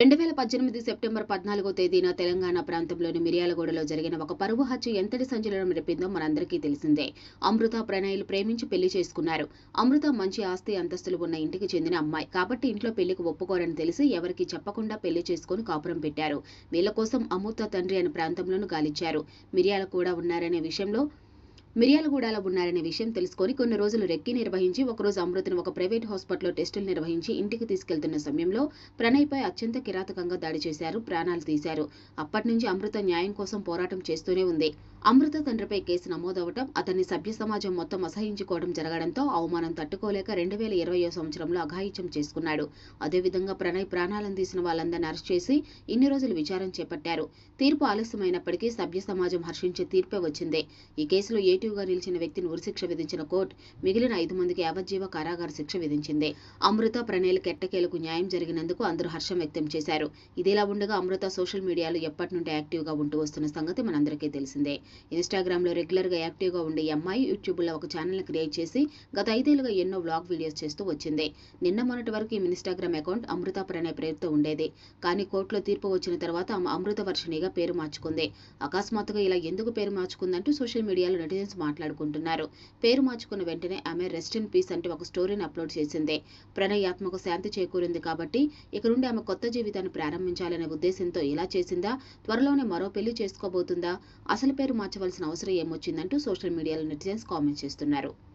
రెండు వేల పద్దెనిమిది సెప్టెంబర్ పద్నాలుగో తేదీన తెలంగాణ ప్రాంతంలోని మిర్యాలగూడలో జరిగిన ఒక పరువు హత్య ఎంతటి సంచలనం రేపిందో మనందరికీ తెలిసిందే. అమృత ప్రణయ్లు ప్రేమించి పెళ్ళి చేసుకున్నారు. అమృత మంచి ఆస్తి అంతస్తులు ఉన్న ఇంటికి చెందిన అమ్మాయి. కాబట్టి ఇంట్లో పెళ్ళికి ఒప్పుకోరని తెలిసి ఎవరికి చెప్పకుండా పెళ్ళి చేసుకుని కాపురం పెట్టారు. వీళ్ళ కోసం అమృత తండ్రి అనే ప్రాంతంలోనూ గాలిచ్చారు మిర్యాల కూడా ఉన్నారనే విషయంలో మిర్యాలగూడలో ఉన్నారనే విషయం తెలుసుకొని కొన్ని రోజులు రెక్కి నిర్వహించి ఒకరోజు అమృతను ఒక ప్రైవేట్ హాస్పిటల్లో టెస్టులు నిర్వహించి ఇంటికి తీసుకెళ్తున్న సమయంలో ప్రణయ్పై అత్యంత కిరాతకంగా దాడి చేశారు ప్రాణాలు తీశారు. అప్పటి నుంచి అమృత న్యాయం కోసం పోరాటం చేస్తూనే ఉంది. అమృత తండ్రిపై కేసు నమోదవటం అతన్ని సభ్య సమాజం మొత్తం అసహించుకోవడం జరగడంతో అవమానం తట్టుకోలేక రెండు వేల ఇరవయో సంవత్సరంలో అఘాయిత్యం చేసుకున్నాడు. అదేవిధంగా ప్రణయ్ ప్రాణాలను తీసిన వాళ్ళందరినీ అరెస్ట్ చేసి ఇన్ని రోజులు విచారం చేపట్టారు. తీర్పు ఆలస్యమైనప్పటికీ సభ్య సమాజం హర్షించే తీర్పే వచ్చింది. ఈ కేసులో ఏటీ పాజిటివ్గా నిలిచిన వ్యక్తిని ఉరిశిక్ష విధించిన కోర్టు మిగిలిన ఐదు మందికి యావజ్జీవ కారాగార శిక్ష విధించింది. అమృత ప్రణయ్ కెట్టకేలకు న్యాయం జరిగినందుకు అందరూ హర్షం వ్యక్తం చేశారు. ఇదిలా ఉండగా అమృత సోషల్ మీడియాలో ఎప్పటి నుండి యాక్టివ్గా ఉంటూ వస్తున్న సంగతి మనందరికీ తెలిసిందే. ఇన్స్టాగ్రామ్లో రెగ్యులర్గా యాక్టివ్గా ఉండే అమ్మాయి యూట్యూబ్లో ఒక ఛానల్ క్రియేట్ చేసి గత ఐదేళ్ళుగా ఎన్నో వ్లాగ్ వీడియోస్ చేస్తూ వచ్చింది. నిన్న మొన్నటి వరకు ఈ ఇన్స్టాగ్రామ్ అకౌంట్ అమృత ప్రణయ్ పేరుతో ఉండేది. కానీ కోర్టులో తీర్పు వచ్చిన తర్వాత ఆమె అమృత వర్షిణిగా పేరు మార్చుకుంది. అకస్మాత్తుగా ఇలా ఎందుకు పేరు మార్చుకుందంటూ సోషల్ మీడియాలో నెటిజన్స్ మాట్లాడుకుంటున్నారు. పేరు మార్చుకున్న వెంటనే ఆమె రెస్ట్ ఇన్ పీస్ అంటూ ఒక స్టోరీని అప్లోడ్ చేసింది. ప్రణయాత్మక శాంతి చేకూరింది కాబట్టి ఇక నుండి ఆమె కొత్త జీవితాన్ని ప్రారంభించాలనే ఉద్దేశంతో ఇలా చేసిందా? త్వరలోనే మరో పెళ్ళి చేసుకోబోతుందా? అసలు పేరు మార్చవలసిన అవసరం ఏమొచ్చిందంటూ సోషల్ మీడియాలో నెటిజన్స్ కామెంట్ చేస్తున్నారు.